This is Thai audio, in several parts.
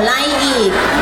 来ห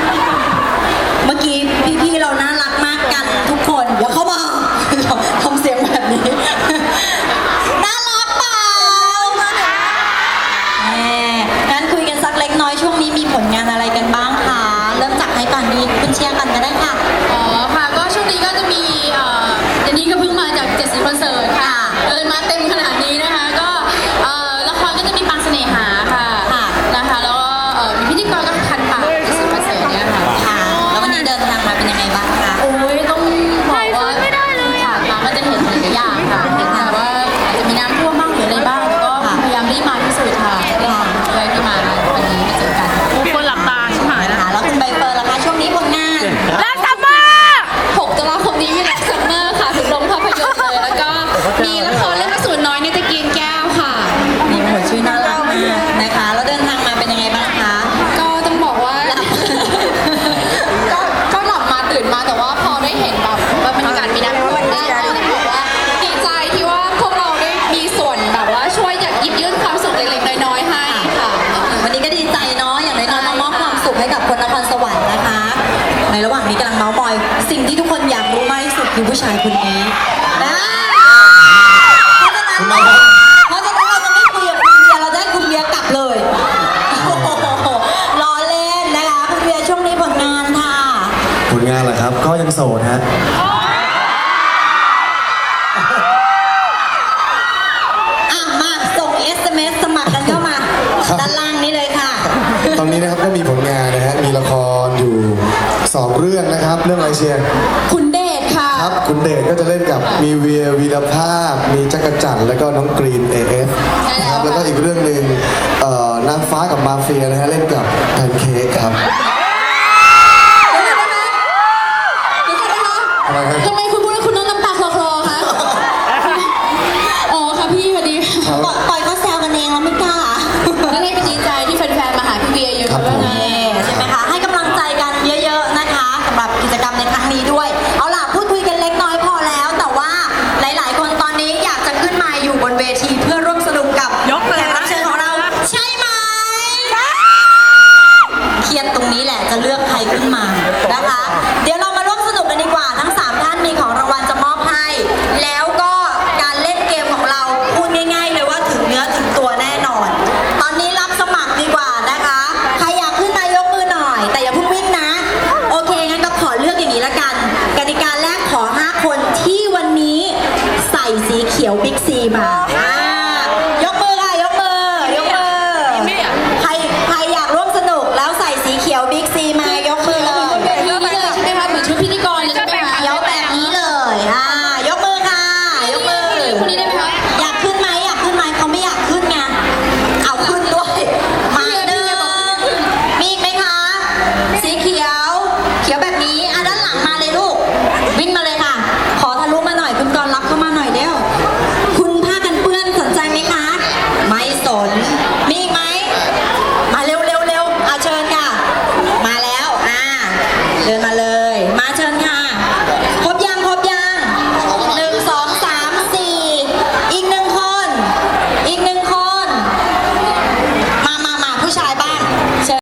ในระหว่างนี้กำลังเมาส์อย สิ่งที่ทุกคนอยากรู้มากที่สุดคือผู้ชายคนนี้นะเพราะฉะนั้นเพราะฉะนั้นเราจะไม่คุยกับคุณเบียเราได้คุณเบียร์กลับเลยโอหล้อเล่นนะคะคุณเบียร์ช่วงนี้ผลงานค่ะ ผลงานเหรอครับ ก็ยังโสดฮะ เรื่องนะครับ เรื่องอะไรเชียร์คุณเดชค่ะ ครับ คุณเดชก็จะเล่นกับมีเวียวีรภาพ มีจักรจันทร์แล้วก็น้องกรีนเอเอฟครับแล้วก็อีกเรื่องหนึ่งเอ่นางฟ้ากับมาเฟียนะฮะเล่นกับแพนเค้กครับเดี๋ยวก่อนนะคะทำไมคุณพูดแล้วคุณน้องน้ำตาคลอคลอคะอ๋อค่ะพี่สวัสดีปล่อยก็แซวกันเองแล้วไม่กล้า แล้วได้ก็ดีใจที่แฟนๆมาหาพี่เบียร์เยู่ครับผม มาก ละกัน